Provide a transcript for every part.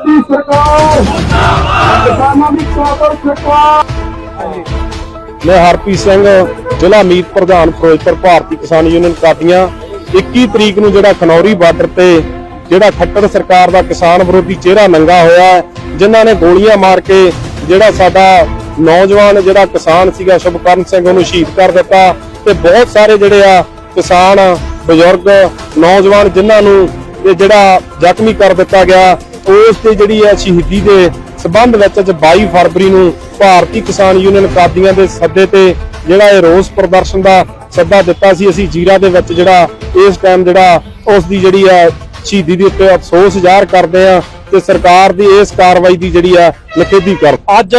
ਮੋਦੀ ਸਰਕਾਰ। ਕਿਸਾਨਾਂ ਦੀ ਕਾਤਲ ਸਰਕਾਰ। ਮੈਂ ਹਰਪ੍ਰੀਤ ਸਿੰਘ ਜ਼ਿਲ੍ਹਾ ਮੀਤ ਪ੍ਰਧਾਨ ਫਿਰੋਜ਼ਪੁਰ ਭਾਰਤੀ ਕਿਸਾਨ ਯੂਨੀਅਨ ਕਾਦੀਆਂ। 21 ਤਰੀਕ ਨੂੰ ਜਿਹੜਾ ਖਨੌਰੀ ਬਾਰਡਰ ਤੇ ਜਿਹੜਾ ਖੱਟਰ ਸਰਕਾਰ ਦਾ ਕਿਸਾਨ ਵਿਰੋਧੀ ਚਿਹਰਾ ਨੰਗਾ ਹੋਇਆ ਹੈ, ਜਿਨ੍ਹਾਂ ਨੇ ਗੋਲੀਆਂ ਮਾਰ ਕੇ ਜਿਹੜਾ ਸਾਡਾ ਨੌਜਵਾਨ ਜਿਹੜਾ ਕਿਸਾਨ ਸੀਗਾ ਸ਼ੁਭਕਰਨ ਸਿੰਘ ਉਹਨੂੰ ਸ਼ਹੀਦ ਕਰ ਦਿੱਤਾ। ਤੇ ਬਹੁਤ ਸਾਰੇ ਜਿਹੜੇ ਆ ਕਿਸਾਨ ਬਜ਼ੁਰਗ ਨੌਜਵਾਨ ਜਿਨ੍ਹਾਂ ਨੂੰ ਇਹ ਜਿਹੜਾ ਜ਼ਖਮੀ ਕਰ ਦਿੱਤਾ ਗਿਆ ਉਸ ਤੇ ਜਿਹੜੀ ਹੈ ਸ਼ਹੀਦੀ ਦੇ ਸਬੰਧ ਵਿੱਚ ਅੱਜ 22 ਫਰਵਰੀ ਨੂੰ ਭਾਰਤੀ ਕਿਸਾਨ ਯੂਨੀਅਨ ਕਾਦੀਆਂ ਦੇ ਸੱਦੇ ਤੇ ਜਿਹੜਾ ਇਹ ਰੋਸ ਪ੍ਰਦਰਸ਼ਨ ਦਾ ਸੱਦਾ ਦਿੱਤਾ ਸੀ। ਅਸੀਂ ਜੀਰਾ ਦੇ ਵਿੱਚ ਜਿਹੜਾ ਇਸ ਟਾਈਮ ਜਿਹੜਾ ਉਸ ਦੀ ਜਿਹੜੀ ਹੈ ਸ਼ਹੀਦੀ ਦੇ ਉੱਤੇ ਅਫਸੋਸ ਜ਼ਾਹਰ ਕਰਦੇ ਆ ਤੇ ਸਰਕਾਰ ਦੀ ਇਸ ਕਾਰਵਾਈ ਦੀ ਜਿਹੜੀ ਹੈ ਨਿਖੇਧੀ ਕਰ ਅੱਜ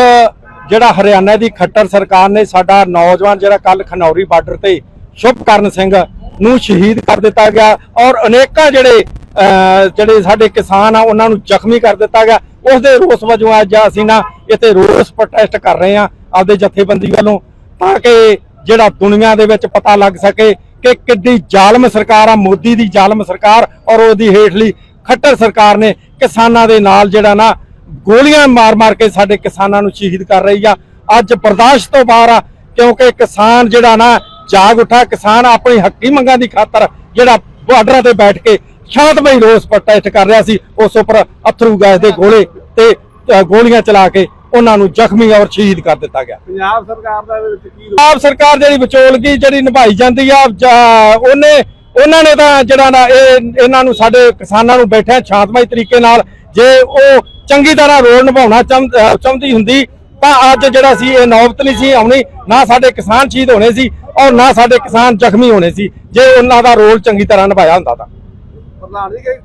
ਜਿਹੜਾ ਹਰਿਆਣਾ ਦੀ ਖੱਟਰ ਸਰਕਾਰ ਨੇ ਸਾਡਾ ਨੌਜਵਾਨ ਜਿਹੜਾ ਕੱਲ ਖਨੌਰੀ ਬਾਰਡਰ ਤੇ ਸ਼ੁਭਕਰਨ ਸਿੰਘ ਨੂੰ ਸ਼ਹੀਦ ਕਰ ਦਿੱਤਾ ਗਿਆ ਔਰ ਅਨੇਕਾਂ ਜਿਹੜੇ ਜਿਹੜੇ ਸਾਡੇ ਕਿਸਾਨ ਆ, ਉਹਨਾਂ ਨੂੰ ਜ਼ਖਮੀ ਕਰ ਦਿੱਤਾ ਗਿਆ। ਉਸ ਦੇ ਰੋਸ ਵਜੋਂ ਅੱਜ ਅਸੀਂ ਨਾ ਇੱਥੇ ਰੋਸ ਪ੍ਰੋਟੈਸਟ ਕਰ ਰਹੇ ਆ ਆਪਦੇ ਜਥੇਬੰਦੀ ਵੱਲੋਂ, ਤਾਂ ਕਿ ਜਿਹੜਾ ਦੁਨੀਆ ਦੇ ਵਿੱਚ ਪਤਾ ਲੱਗ ਸਕੇ ਕਿ ਕਿੱਡੀ ਜ਼ਾਲਮ ਸਰਕਾਰ ਆ, ਮੋਦੀ ਦੀ ਜ਼ਾਲਮ ਸਰਕਾਰ ਔਰ ਉਹਦੀ ਹੇਠਲੀ ਖੱਟਰ ਸਰਕਾਰ ਨੇ ਕਿਸਾਨਾਂ ਦੇ ਨਾਲ ਜਿਹੜਾ ਨਾ ਗੋਲੀਆਂ ਮਾਰ-ਮਾਰ ਕੇ ਸਾਡੇ ਕਿਸਾਨਾਂ ਨੂੰ ਸ਼ਹੀਦ ਕਰ ਰਹੀ ਆ। ਅੱਜ ਬਰਦਾਸ਼ਤ ਤੋਂ ਬਾਹਰ ਆ, ਕਿਉਂਕਿ ਕਿਸਾਨ ਜਿਹੜਾ ਨਾ ਜਾਗ ਉੱਠਾ, ਕਿਸਾਨ ਆਪਣੀ ਹੱਕੀ ਮੰਗਾਂ ਦੀ ਖਾਤਰ ਜਿਹੜਾ ਬਾਰਡਰਾਂ ਤੇ ਬੈਠ ਕੇ ਸ਼ਾਂਤਮਈ ਰੋਸ ਪ੍ਰੋਟੈਸਟ ਕਰ ਰਿਹਾ ਸੀ। ਉਸ ਉੱਪਰ ਅਥਰੂ ਗੈਸ ਦੇ ਗੋਲੇ ਤੇ ਗੋਲੀਆਂ ਚਲਾ ਕੇ ਉਹਨਾਂ ਨੂੰ ਜ਼ਖਮੀ ਔਰ ਸ਼ਹੀਦ ਕਰ ਦਿੱਤਾ ਗਿਆ। ਪੰਜਾਬ ਸਰਕਾਰ ਦਾ ਵਿੱਚ ਕੀ ਆਪ ਸਰਕਾਰ ਜਿਹੜੀ ਵਿਚੋਲਗੀ ਜਿਹੜੀ ਨਿਭਾਈ ਜਾਂਦੀ ਆ ਉਹਨੇ ਉਹਨਾਂ ਨੇ ਤਾਂ ਜਿਹੜਾ ਨਾ ਇਹ ਇਹਨਾਂ ਨੂੰ ਸਾਡੇ ਕਿਸਾਨਾਂ ਨੂੰ ਬੈਠਿਆ ਸ਼ਾਂਤਮਈ ਤਰੀਕੇ ਨਾਲ ਜੇ ਉਹ ਚੰਗੀ ਤਰ੍ਹਾਂ ਰੋਲ ਨਿਭਾਉਣਾ ਚਾਹੁੰਦੀ ਹੁੰਦੀ ਤਾਂ ਅੱਜ ਜਿਹੜਾ ਸੀ ਇਹ ਨੌਬਤ ਨਹੀਂ ਸੀ ਆਉਣੀ ਨਾ ਸਾਡੇ ਕਿਸਾਨ ਸ਼ਹੀਦ ਹੋਣੇ ਸੀ ਔਰ ਨਾ ਸਾਡੇ ਕਿਸਾਨ ਜ਼ਖਮੀ ਹੋਣੇ ਸੀ ਜੇ ਉਹਨਾਂ ਦਾ ਰੋਲ ਚੰਗੀ ਤਰ੍ਹਾਂ ਨਿਭਾਇਆ ਹੁੰਦਾ ਤਾਂ।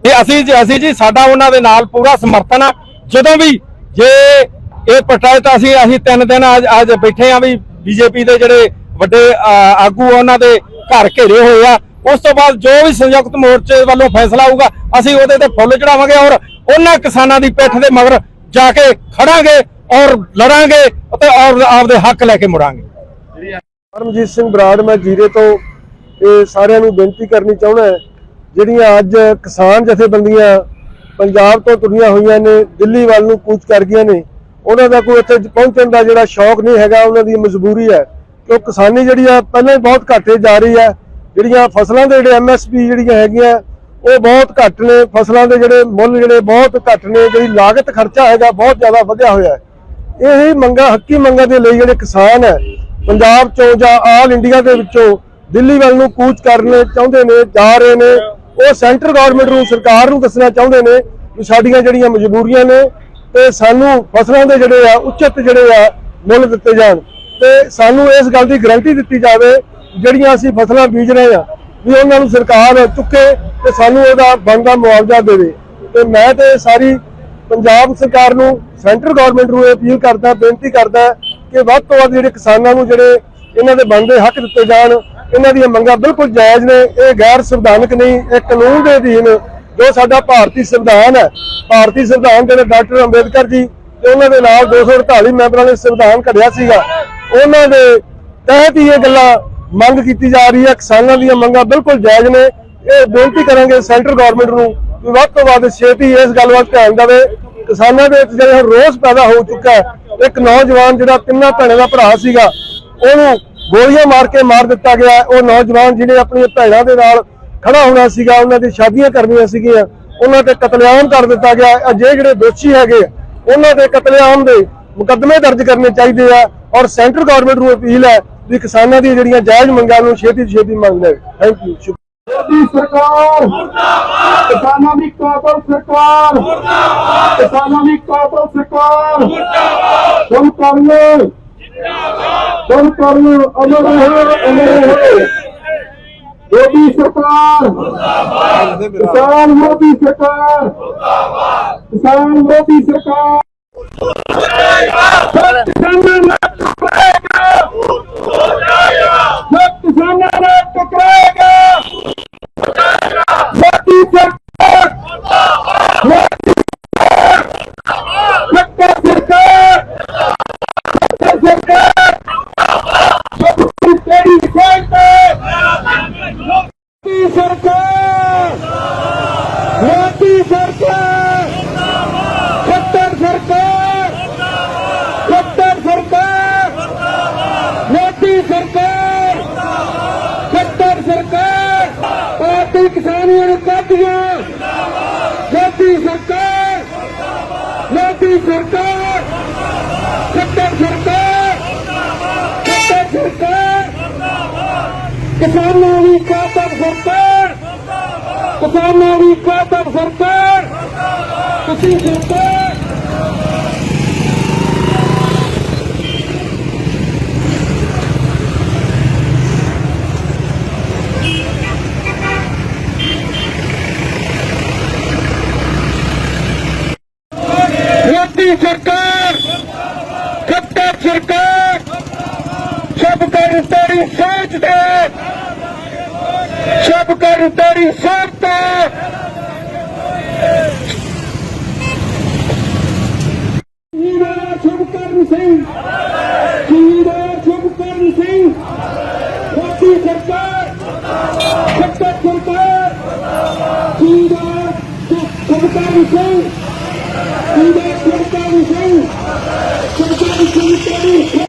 ਤੇ ਅਸੀਂ ਜੀ ਅਸੀਂ ਜੀ ਸਾਡਾ ਉਹਨਾਂ ਦੇ ਨਾਲ ਪੂਰਾ ਸਮਰਥਨ ਆ। ਜਦੋਂ ਵੀ ਜੇ ਇਹ ਪ੍ਰੋਟੈਸਟ ਅਸੀਂ ਅਸੀਂ ਤਿੰਨ ਦਿਨ ਅੱਜ ਅੱਜ ਬੈਠੇ ਆ ਵੀ ਬੀਜੇਪੀ ਦੇ ਜਿਹੜੇ ਵੱਡੇ ਆਗੂ ਆ, ਉਹਨਾਂ ਦੇ ਘਰ ਘੇਰੇ ਹੋਏ ਆ। ਉਸ ਤੋਂ ਬਾਅਦ ਜੋ ਵੀ ਸੰਯੁਕਤ ਮੋਰਚੇ ਵੱਲੋਂ ਫੈਸਲਾ ਆਊਗਾ ਅਸੀਂ ਉਹਦੇ ਤੇ ਫੁੱਲ ਚੜਾਵਾਂਗੇ ਔਰ ਉਹਨਾਂ ਕਿਸਾਨਾਂ ਦੀ ਪਿੱਠ ਦੇ ਮਗਰ ਜਾ ਕੇ ਖੜਾਂਗੇ ਔਰ ਲੜਾਂਗੇ ਅਤੇ ਔਰ ਆਪਦੇ ਹੱਕ ਲੈ ਕੇ ਮੁੜਾਂਗੇ। ਪਰਮਜੀਤ ਸਿੰਘ ਬਰਾੜ ਮੈਂ ਜੀਰੇ ਤੋਂ ਇਹ ਸਾਰਿਆਂ ਨੂੰ ਬੇਨਤੀ ਕਰਨੀ ਚਾਹੁੰਦਾ ਹੈ ਜਿਹੜੀਆਂ ਅੱਜ ਕਿਸਾਨ ਜਥੇਬੰਦੀਆਂ ਪੰਜਾਬ ਤੋਂ ਤੁਰੀਆਂ ਹੋਈਆਂ ਨੇ, ਦਿੱਲੀ ਵੱਲ ਨੂੰ ਕੂਚ ਕਰ ਗਈਆਂ ਨੇ, ਉਹਨਾਂ ਦਾ ਕੋਈ ਇੱਥੇ ਪਹੁੰਚਣ ਦਾ ਜਿਹੜਾ ਸ਼ੌਕ ਨਹੀਂ ਹੈਗਾ, ਉਹਨਾਂ ਦੀ ਮਜਬੂਰੀ ਹੈ ਕਿਉਂ ਕਿਸਾਨੀ ਜਿਹੜੀ ਆ ਪਹਿਲਾਂ ਹੀ ਬਹੁਤ ਘਾਟੇ ਜਾ ਰਹੀ ਹੈ, ਜਿਹੜੀਆਂ ਫਸਲਾਂ ਦੇ ਜਿਹੜੇ ਐਮਐਸਪੀ ਜਿਹੜੀਆਂ ਹੈਗੀਆਂ, ਉਹ ਬਹੁਤ ਘੱਟ ਨੇ, ਫਸਲਾਂ ਦੇ ਜਿਹੜੇ ਮੁੱਲ ਜਿਹੜੇ ਬਹੁਤ ਘੱਟ ਨੇ, ਜਿਹੜੀ ਲਾਗਤ ਖਰਚਾ ਹੈਗਾ, ਬਹੁਤ ਜ਼ਿਆਦਾ ਵਧਿਆ ਹੋਇਆ ਇਹ ਹੀ ਮੰਗਾ, ਹੱਕੀ ਮੰਗਾਂ ਦੇ ਲਈ ਜਿਹੜੇ ਕਿਸਾਨ ਹੈ, ਪੰਜਾਬ ਚੋਂ ਜਾਂ ਆਲ ਇੰਡੀਆ ਦੇ ਵਿੱਚੋਂ ਦਿੱਲੀ ਵੱਲ ਨੂੰ ਕੂਚ ਕਰਨੇ ਚਾਹੁੰਦੇ ਨੇ, ਜਾ ਰਹੇ ਨੇ ਉਹ ਸੈਂਟਰ ਗਵਰਨਮੈਂਟ ਨੂੰ, ਸਰਕਾਰ ਨੂੰ ਦੱਸਣਾ ਚਾਹੁੰਦੇ ਨੇ ਕਿ ਸਾਡੀਆਂ ਜਿਹੜੀਆਂ ਮਜਬੂਰੀਆਂ ਨੇ ਤੇ ਸਾਨੂੰ ਫਸਲਾਂ ਦੇ ਜਿਹੜੇ ਆ, ਉਚਿਤ ਜਿਹੜੇ ਆ, ਮੁੱਲ ਦਿੱਤੇ ਜਾਣ। ਤੇ ਸਾਨੂੰ ਇਸ ਗੱਲ ਦੀ ਗਾਰੰਟੀ ਦਿੱਤੀ ਜਾਵੇ, ਜਿਹੜੀਆਂ ਅਸੀਂ ਫਸਲਾਂ ਬੀਜ ਰਹੇ ਆ, ਵੀ ਉਹਨਾਂ ਨੂੰ ਸਰਕਾਰ ਚੁੱਕੇ ਤੇ ਸਾਨੂੰ ਉਹਦਾ ਬਣਦਾ ਮੁਆਵਜ਼ਾ ਦੇਵੇ। ਤੇ ਮੈਂ ਤੇ ਸਾਰੀ ਪੰਜਾਬ ਸਰਕਾਰ ਨੂੰ, ਸੈਂਟਰ ਗਵਰਨਮੈਂਟ ਨੂੰ ਇਹ ਅਪੀਲ ਕਰਦਾ, ਬੇਨਤੀ ਕਰਦਾ ਕਿ ਵੱਧ ਤੋਂ ਵੱਧ ਜਿਹੜੇ ਕਿਸਾਨਾਂ ਨੂੰ ਜਿਹੜੇ ਇਹਨਾਂ ਦੇ ਬਣਦੇ ਹੱਕ ਦਿੱਤੇ ਜਾਣ ਇਹਨਾਂ ਦੀਆਂ ਮੰਗਾਂ ਬਿਲਕੁਲ ਜਾਇਜ਼ ਨੇ। ਇਹ ਗੈਰ ਸੰਵਿਧਾਨਕ ਨਹੀਂ, ਇਹ ਕਾਨੂੰਨ ਦੇ ਅਧੀਨ ਜੋ ਸਾਡਾ ਭਾਰਤੀ ਸੰਵਿਧਾਨ ਹੈ, ਭਾਰਤੀ ਸੰਵਿਧਾਨ ਜਿਹੜੇ ਡਾਕਟਰ ਅੰਬੇਦਕਰ ਜੀ ਤੇ ਉਹਨਾਂ ਦੇ ਨਾਲ 248 ਮੈਂਬਰਾਂ ਨੇ ਸੰਵਿਧਾਨ ਘੜਿਆ ਸੀਗਾ। ਉਹਨਾਂ ਦੇ ਤਹਿਤ ਹੀ ਇਹ ਗੱਲਾਂ ਮੰਗ ਕੀਤੀ ਜਾ ਰਹੀ ਹੈ। ਕਿਸਾਨਾਂ ਦੀਆਂ ਮੰਗਾਂ ਬਿਲਕੁਲ ਜਾਇਜ਼ ਨੇ। ਇਹ ਬੇਨਤੀ ਕਰਾਂਗੇ ਸੈਂਟਰ ਗਵਰਨਮੈਂਟ ਨੂੰ ਕਿ ਵੱਧ ਤੋਂ ਵੱਧ ਛੇਤੀ ਇਸ ਗੱਲ ਵੱਲ ਧਿਆਨ ਦੇਵੇ। ਕਿਸਾਨਾਂ ਦੇ ਵਿੱਚ ਜਿਹੜਾ ਰੋਸ ਪੈਦਾ ਹੋ ਚੁੱਕਾ ਹੈ, ਇੱਕ ਨੌਜਵਾਨ ਜਿਹੜਾ ਤਿੰਨਾਂ ਭੈਣਾਂ ਦਾ ਭਰਾ ਸੀਗਾ, ਉਹਨੂੰ ਗੋਲੀਆਂ ਮਾਰ ਕੇ ਮਾਰ ਦਿੱਤਾ ਗਿਆ ਉਹ ਨੌਜਵਾਨ ਜਿਹੜੇ ਆਪਣੀਆਂ ਭੈਣਾਂ ਦੇ ਨਾਲ ਖੜਾ ਹੋਣਾ ਸੀਗਾ, ਉਹਨਾਂ ਦੀ ਸ਼ਾਦੀਆਂ ਕਰਨੀਆਂ ਸੀਗੀਆਂ, ਉਹਨਾਂ ਤੇ ਕਤਲੇਆਮ ਕਰ ਦਿੱਤਾ ਗਿਆ ਅਜੇ ਜਿਹੜੇ ਦੋਸ਼ੀ ਹੈਗੇ, ਉਹਨਾਂ ਦੇ ਕਤਲੇਆਮ ਦੇ ਮੁਕੱਦਮੇ ਦਰਜ ਕਰਨੇ ਚਾਹੀਦੇ ਆ ਔਰ ਸੈਂਟਰ ਗਵਰਨਮੈਂਟ ਨੂੰ ਅਪੀਲ ਹੈ ਵੀ ਕਿਸਾਨਾਂ ਦੀਆਂ ਜਿਹੜੀਆਂ ਜਾਇਜ਼ ਮੰਗਾਂ ਨੂੰ ਛੇਤੀ ਛੇਤੀ ਮੰਗ ਲਵੇ ਥੈਂਕ ਯੂ ਮੋਦੀ ਸਰਕਾਰ ਮੁਰਦਾਬਾਦ ਕਿਸਾਨਾਂ ਦੀ ਕਾਤਲ ਸਰਕਾਰ ਮੁਰਦਾਬਾਦ ਕਿਸਾਨਾਂ ਦੀ ਕਾਤਲ ਸਰਕਾਰ। ਮੁਰਦਾਬਾਦ ਤੁਮ ਕਰਨੋ ਤੁਮ ਕਰਨੋ ਅਮਰ ਰਹੇ ਅਮਰ ਰਹੇ ਮੋਦੀ ਸਰਕਾਰ ਮੁਰਦਾਬਾਦ ਕਿਸਾਨ ਮੋਦੀ ਸਰਕਾਰ ਮੁਰਦਾਬਾਦ ਕਿਸਾਨ ਮੋਦੀ ਸਰਕਾਰ। ਕਿਸਾਨਾਂ ਨਾਲ ਟਕਰਾਏਗਾ ਜਦ ਕਿਸਾਨਾਂ ਨਾਲ ਟਕਰਾਏਗਾ ਮੋਦੀ ਸਰਕਾਰ ਮੋਦੀ ਸਰਕਾਰ ਸਰਕਾਰ ਸਰਕਾਰ ਮੋਦੀ ਤੇਰੀ ਸੈਂਟਰ ਮੋਦੀ ਸਰਕਾਰ ਮੋਦੀ ਸਰਕਾਰ ਕਿਸਾਨੀਆਂ ਨੂੰ ਕਾਦੀਆਂ ਮੋਦੀ ਸਰਕਾਰ ਮੋਦੀ ਸਰਕਾਰ ਖੱਟਰ ਸਰਕਾਰ ਖੱਟਰ ਸਰਕਾਰ। ਕਿਸਾਨਾਂ ਦੀ ਕਾਤਲ ਸਰਕਾਰ, ਕਿਸਾਨਾਂ ਦੀ ਕਾਤਲ ਸਰਕਾਰ। ਤੁਸੀਂ ਸਰਕਾਰ ਮੋਦੀ ਸਰਕਾਰ ਖੱਟਰ ਸਰਕਾਰ, ਸਭ ਕਰ ਤੇਰੀ ਸੋਚ ਦੇ ਸਭ ਕਰ ਤੇਰੀ ਸੋਚ ਤੇ। ਜੀਵਾ ਸ਼ੁਭਕਰਨ ਸਿੰਘ ਜੀਵਾ ਸ਼ੁਭਕਰਨ ਸਿੰਘ। ਮੋਦੀ ਸਰਕਾਰ ਖੱਟਰ ਸਰਕਾਰ ਜੀਵਾ ਸ਼ੁਭਕਰਨ ਸਿੰਘ। ਜੀਵਾ ਸ਼ੁਭਕਰਨ ਸਿੰਘ ਸਰਕਾਰ ਸਿੰਘ ਤੇਰੀ